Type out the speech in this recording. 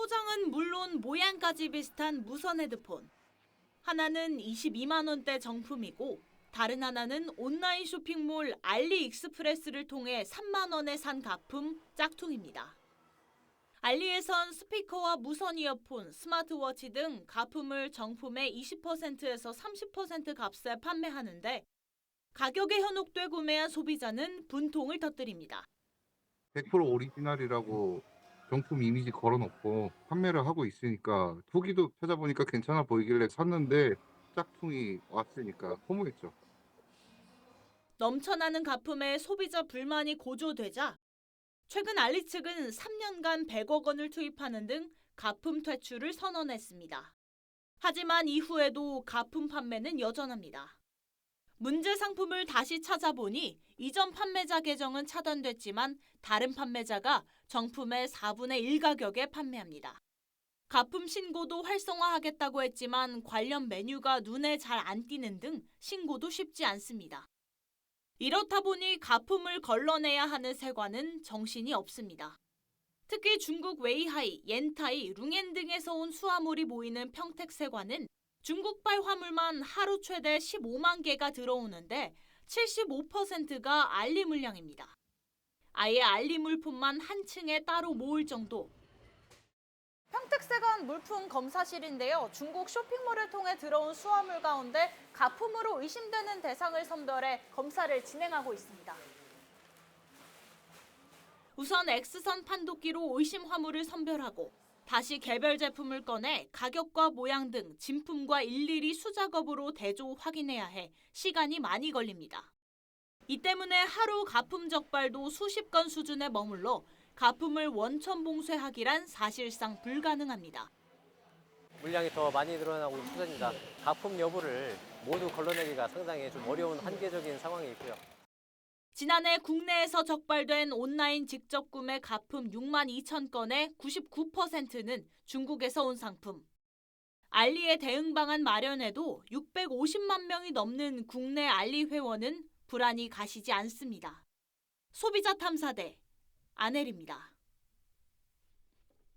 포장은 물론 모양까지 비슷한 무선 헤드폰. 하나는 22만 원대 정품이고 다른 하나는 온라인 쇼핑몰 알리익스프레스를 통해 3만 원에 산 가품 짝퉁입니다. 알리에선 스피커와 무선 이어폰, 스마트워치 등 가품을 정품의 20%에서 30% 값에 판매하는데 가격에 현혹돼 구매한 소비자는 분통을 터뜨립니다. 100% 오리지널이라고 정품 이미지 걸어놓고 판매를 하고 있으니까 후기도 찾아보니까 괜찮아 보이길래 샀는데 짝퉁이 왔으니까 허무했죠. 넘쳐나는 가품에 소비자 불만이 고조되자 최근 알리 측은 3년간 100억 원을 투입하는 등 가품 퇴출을 선언했습니다. 하지만 이후에도 가품 판매는 여전합니다. 문제 상품을 다시 찾아보니 이전 판매자 계정은 차단됐지만 다른 판매자가 정품의 4분의 1 가격에 판매합니다. 가품 신고도 활성화하겠다고 했지만 관련 메뉴가 눈에 잘 안 띄는 등 신고도 쉽지 않습니다. 이렇다 보니 가품을 걸러내야 하는 세관은 정신이 없습니다. 특히 중국 웨이하이, 옌타이, 룽엔 등에서 온 수화물이 모이는 평택 세관은 중국발 화물만 하루 최대 15만 개가 들어오는데 75%가 알리 물량입니다. 아예 알리 물품만 한 층에 따로 모을 정도. 평택세관 물품 검사실인데요. 중국 쇼핑몰을 통해 들어온 수화물 가운데 가품으로 의심되는 대상을 선별해 검사를 진행하고 있습니다. 우선 X선 판독기로 의심 화물을 선별하고 다시 개별 제품을 꺼내 가격과 모양 등 진품과 일일이 수작업으로 대조 확인해야 해 시간이 많이 걸립니다. 이 때문에 하루 가품 적발도 수십 건 수준에 머물러 가품을 원천 봉쇄하기란 사실상 불가능합니다. 물량이 더 많이 늘어나고 있습니다. 가품 여부를 모두 걸러내기가 상당히 좀 어려운 한계적인 상황이 있고요. 지난해 국내에서 적발된 온라인 직접 구매 가품 6만 2천 건의 99%는 중국에서 온 상품. 알리의 대응 방안 마련에도 650만 명이 넘는 국내 알리 회원은 불안이 가시지 않습니다. 소비자 탐사대 안혜리입니다.